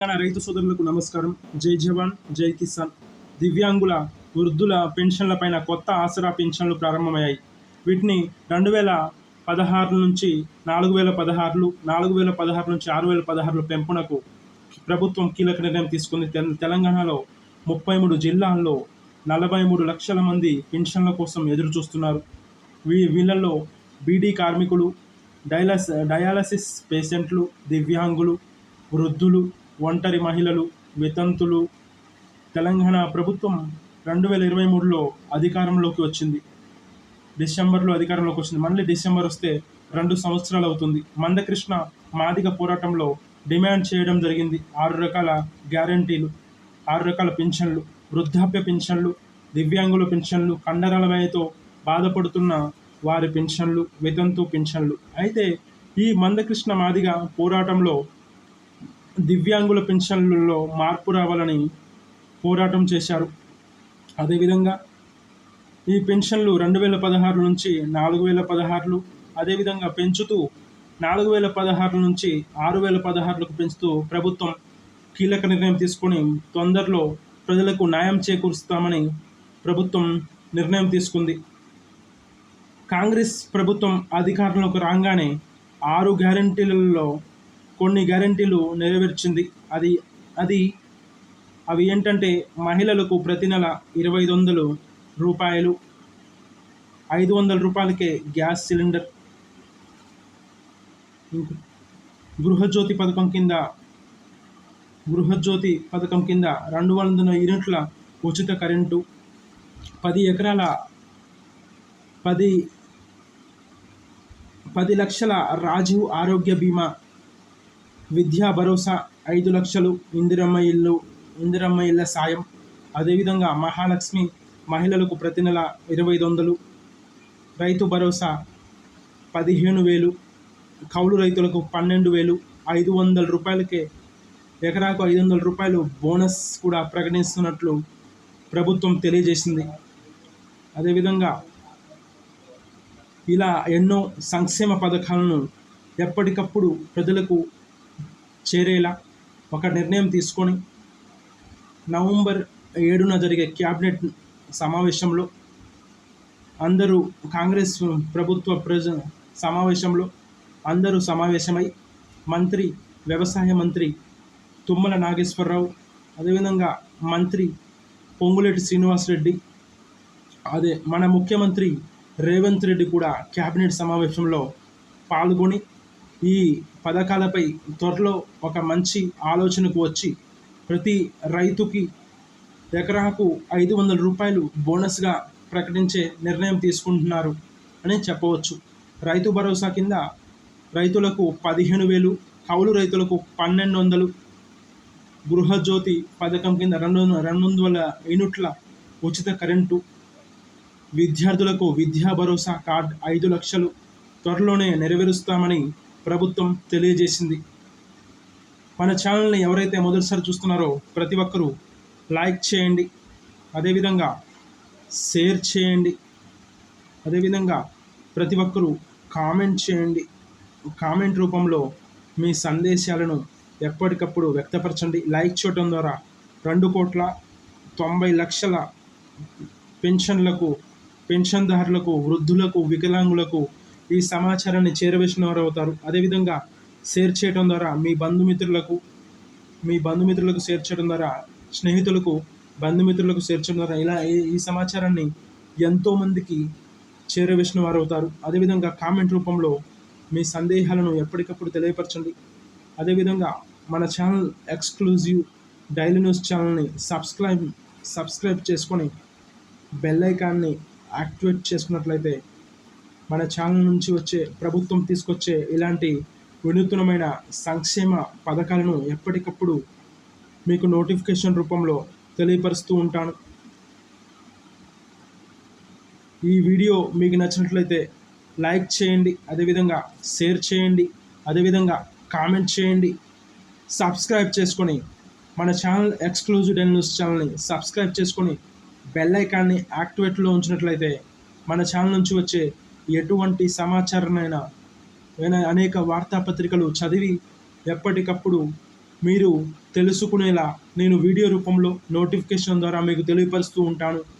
తెలంగాణ రైతు సోదరులకు నమస్కారం. జై జవాన్ జై కిసాన్. దివ్యాంగుల వృద్ధుల పెన్షన్లపైన కొత్త ఆసరా పెన్షన్లు ప్రారంభమయ్యాయి. వీటిని రెండు వేల పదహారు నుంచి నాలుగు వేల పదహారులు నాలుగు వేల పదహారు నుంచి ఆరు వేల పదహారుల పెంపునకు ప్రభుత్వం కీలక నిర్ణయం తీసుకుంది. తెలంగాణలో ముప్పై మూడు జిల్లాల్లో నలభై మూడు లక్షల మంది పెన్షన్ల కోసం ఎదురు చూస్తున్నారు వీ వీళ్ళల్లో బీడీ కార్మికులు డయాలస్ డయాలసిస్ పేషెంట్లు దివ్యాంగులు వృద్ధులు ఒంటరి మహిళలు వితంతులు. తెలంగాణ ప్రభుత్వం రెండు వేల ఇరవై మూడులో అధికారంలోకి వచ్చింది. డిసెంబర్లో అధికారంలోకి వచ్చింది. మళ్ళీ డిసెంబర్ వస్తే రెండు సంవత్సరాలు అవుతుంది. మందకృష్ణ మాదిగ పోరాటంలో డిమాండ్ చేయడం జరిగింది. ఆరు రకాల గ్యారంటీలు ఆరు రకాల పింఛన్లు వృద్ధాప్య పింఛన్లు దివ్యాంగుల పింఛన్లు కండరాల వ్యాధితో బాధపడుతున్న వారి పింఛన్లు వితంతు పింఛన్లు. అయితే ఈ మందకృష్ణ మాదిగ పోరాటంలో దివ్యాంగుల పెన్షన్లలో మార్పు రావాలని పోరాటం చేశారు. అదేవిధంగా ఈ పెన్షన్లు రెండు వేల పదహారు నుంచి నాలుగు వేల పదహారులు అదేవిధంగా పెంచుతూ నాలుగు వేల పదహారు నుంచి ఆరు వేల పదహారులకు పెంచుతూ ప్రభుత్వం కీలక నిర్ణయం తీసుకొని తొందరలో ప్రజలకు న్యాయం చేకూరుస్తామని ప్రభుత్వం నిర్ణయం తీసుకుంది. కాంగ్రెస్ ప్రభుత్వం అధికారంలోకి రాగానే ఆరు గ్యారంటీలలో కొన్ని గ్యారంటీలు నెరవేర్చింది. అది అది అవి ఏంటంటే మహిళలకు ప్రతి నెల ఇరవై ఐదు వందలు రూపాయలు. ఐదు వందల రూపాయలకే గ్యాస్ సిలిండర్. గృహజ్యోతి పథకం కింద గృహజ్యోతి పథకం కింద రెండు వందల యూనిట్ల ఉచిత కరెంటు. పది ఎకరాల పది పది లక్షల రాజీవ్ ఆరోగ్య బీమా. విద్యా భరోసా ఐదు లక్షలు ఇందిరమ్మ ఇల్లు ఇందిరమ్మ ఇళ్ళ సాయం. అదేవిధంగా మహాలక్ష్మి మహిళలకు ప్రతి నెల ఇరవై ఐదు వందలు. రైతు భరోసా పదిహేను వేలు. కౌలు రైతులకు పన్నెండు వేలు. ఐదు వందల రూపాయలకే ఎకరాకు ఐదు వందల రూపాయలు బోనస్ కూడా ప్రకటిస్తున్నట్లు ప్రభుత్వం తెలియజేసింది. అదేవిధంగా ఇలా ఎన్నో సంక్షేమ పథకాలను ఎప్పటికప్పుడు ప్రజలకు చేరేలా ఒక నిర్ణయం తీసుకొని నవంబర్ ఏడున జరిగే క్యాబినెట్ సమావేశంలో అందరూ కాంగ్రెస్ ప్రభుత్వ ప్రజ సమావేశంలో అందరూ సమావేశమై మంత్రి వ్యవసాయ మంత్రి తుమ్మల నాగేశ్వరరావు అదేవిధంగా మంత్రి పొంగులేటి శ్రీనివాసరెడ్డి అదే మన ముఖ్యమంత్రి రేవంత్ రెడ్డి కూడా క్యాబినెట్ సమావేశంలో పాల్గొని ఈ పథకాలపై త్వరలో ఒక మంచి ఆలోచనకు వచ్చి ప్రతి రైతుకి ఎకరాకు ఐదు వందల రూపాయలు బోనస్గా ప్రకటించే నిర్ణయం తీసుకుంటున్నారు అని చెప్పవచ్చు. రైతు భరోసా కింద రైతులకు పదిహేను వేలు కౌలు రైతులకు పన్నెండు వందలు గృహజ్యోతి పథకం కింద రెండు వందల రెండు వందల యూనిట్ల ఉచిత కరెంటు విద్యార్థులకు విద్యా భరోసా కార్డ్ ఐదు లక్షలు త్వరలోనే నెరవేరుస్తామని ప్రభుత్వం తెలియజేసింది. మన ఛానల్ని ఎవరైతే మొదటిసారి చూస్తున్నారో ప్రతి ఒక్కరూ లైక్ చేయండి. అదేవిధంగా షేర్ చేయండి. అదేవిధంగా ప్రతి ఒక్కరూ కామెంట్ చేయండి. కామెంట్ రూపంలో మీ సందేశాలను ఎప్పటికప్పుడు వ్యక్తపరచండి. లైక్ చేయడం ద్వారా రెండు కోట్ల తొంభై లక్షల పెన్షన్లకు పెన్షన్దారులకు వృద్ధులకు వికలాంగులకు ఈ సమాచారాన్ని చేరవేసిన వారు అవుతారు అదేవిధంగా షేర్ చేయడం ద్వారా మీ బంధుమిత్రులకు మీ బంధుమిత్రులకు షేర్ చేయడం ద్వారా స్నేహితులకు బంధుమిత్రులకు షేర్ చేయడం ద్వారా ఇలా ఈ- ఈ సమాచారాన్ని ఎంతోమందికి చేరవేసిన వారు అవుతారు అదేవిధంగా కామెంట్ రూపంలో మీ సందేహాలను ఎప్పటికప్పుడు తెలియపరచండి. అదేవిధంగా మన ఛానల్ ఎక్స్క్లూజివ్ డైలీ న్యూస్ ఛానల్ని సబ్స్క్రైబ్ సబ్స్క్రైబ్ చేసుకొని బెల్ ఐకాన్ని యాక్టివేట్ చేసుకున్నట్లయితే మన ఛానల్ నుంచి వచ్చే ప్రభుత్వం తీసుకొచ్చే ఇలాంటి వినూత్నమైన సంక్షేమ పథకాలను ఎప్పటికప్పుడు మీకు నోటిఫికేషన్ రూపంలో తెలియపరుస్తూ ఉంటాను. ఈ వీడియో మీకు నచ్చినట్లయితే లైక్ చేయండి అదేవిధంగా షేర్ చేయండి అదేవిధంగా కామెంట్ చేయండి. సబ్స్క్రైబ్ చేసుకొని మన ఛానల్ ఎక్స్క్లూజివ్ డెన్ న్యూస్ ఛానల్ని సబ్స్క్రైబ్ చేసుకొని బెల్ ఐకాన్ని యాక్టివేట్లో ఉంచినట్లయితే మన ఛానల్ నుంచి వచ్చే ఎటువంటి సమాచారాన్నైనా అనేక వార్తాపత్రికలు చదివి ఎప్పటికప్పుడు మీరు తెలుసుకునేలా నేను వీడియో రూపంలో నోటిఫికేషన్ ద్వారా మీకు తెలియపరుస్తూ ఉంటాను.